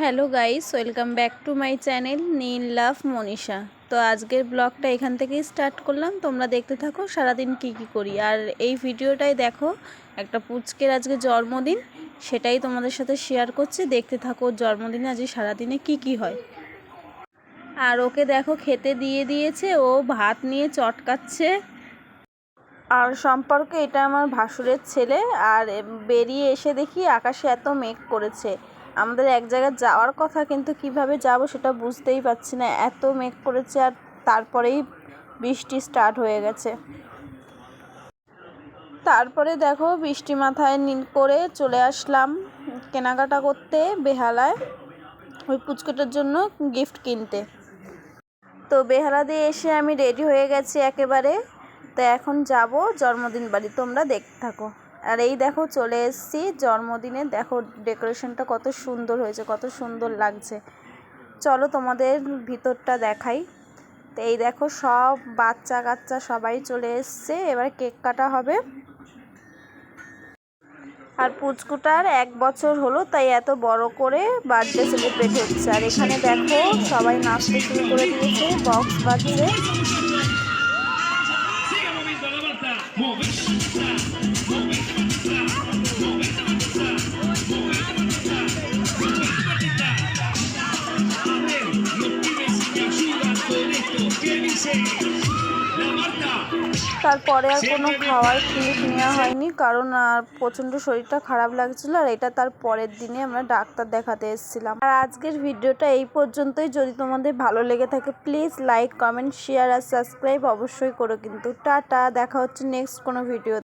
Hello guys, welcome back to my channel Neel love Manisha. তো আজকের ব্লগটা এখান থেকেই স্টার্ট করলাম। তোমরা দেখতে থাকো সারাদিন কি কি করি। আর এই ভিডিওটাই দেখো, একটা পুচকের আজকে জন্মদিন, সেটাই তোমাদের সাথে শেয়ার করছি। দেখতে থাকো জন্মদিনে আজকে সারাদিনে কি কি হয়। আর ওকে দেখো, খেতে দিয়ে দিয়েছে, ও ভাত নিয়ে চটকাচ্ছে। আর সম্পর্কে এটা আমার ভাসুরের ছেলে, আর বেরিয়ে এসে দেখি আকাশে এত মেঘ করেছে। আমাদের এক জায়গায় যাওয়ার কথা, কিন্তু কীভাবে যাব সেটা বুঝতেই পারছি না। এত মেঘ করেছে আর তারপরেই বৃষ্টি স্টার্ট হয়ে গেছে। তারপরে দেখো বৃষ্টি মাথায় নীল করে চলে আসলাম কেনাকাটা করতে বেহালায়, ওই পুচকুটার জন্য গিফট কিনতে। তো বেহালা দিয়ে এসে আমি রেডি হয়ে গেছি একেবারে। তো এখন যাব জন্মদিন বাড়ি, তোমরা দেখতে থাকো। আর এই দেখো চলে এসেছি। জন্মদিনে দেখো ডেকোরেশনটা কত সুন্দর হয়েছে, কত সুন্দর লাগছে। চলো তোমাদের ভিতরটা দেখাই। তো এই দেখো সব বাচ্চা কাচ্চা সবাই চলে এসছে, এবার কেক কাটা হবে। আর পুচকুটার এক বছর হলো, তাই এত বড় করে বার্থডে সেলিব্রেট হচ্ছে। আর এখানে দেখো সবাই নাচতে শুরু করে দিয়েছে বক্স বাজছে। Siga moviendo. তারপরে আর কোনো খাওয়ার জিনিস নেওয়া হয়নি কারণ আর প্রচণ্ড শরীরটা খারাপ লাগছিল আর এটা তার পরের দিনে আমরা ডাক্তার দেখাতে এসেছিলাম। আর আজকের ভিডিওটা এই পর্যন্তই। যদি তোমাদের ভালো লেগে থাকে প্লিজ লাইক কমেন্ট শেয়ার আর সাবস্ক্রাইব অবশ্যই করো কিন্তু। টাটা দেখা হচ্ছে নেক্সট কোনো ভিডিও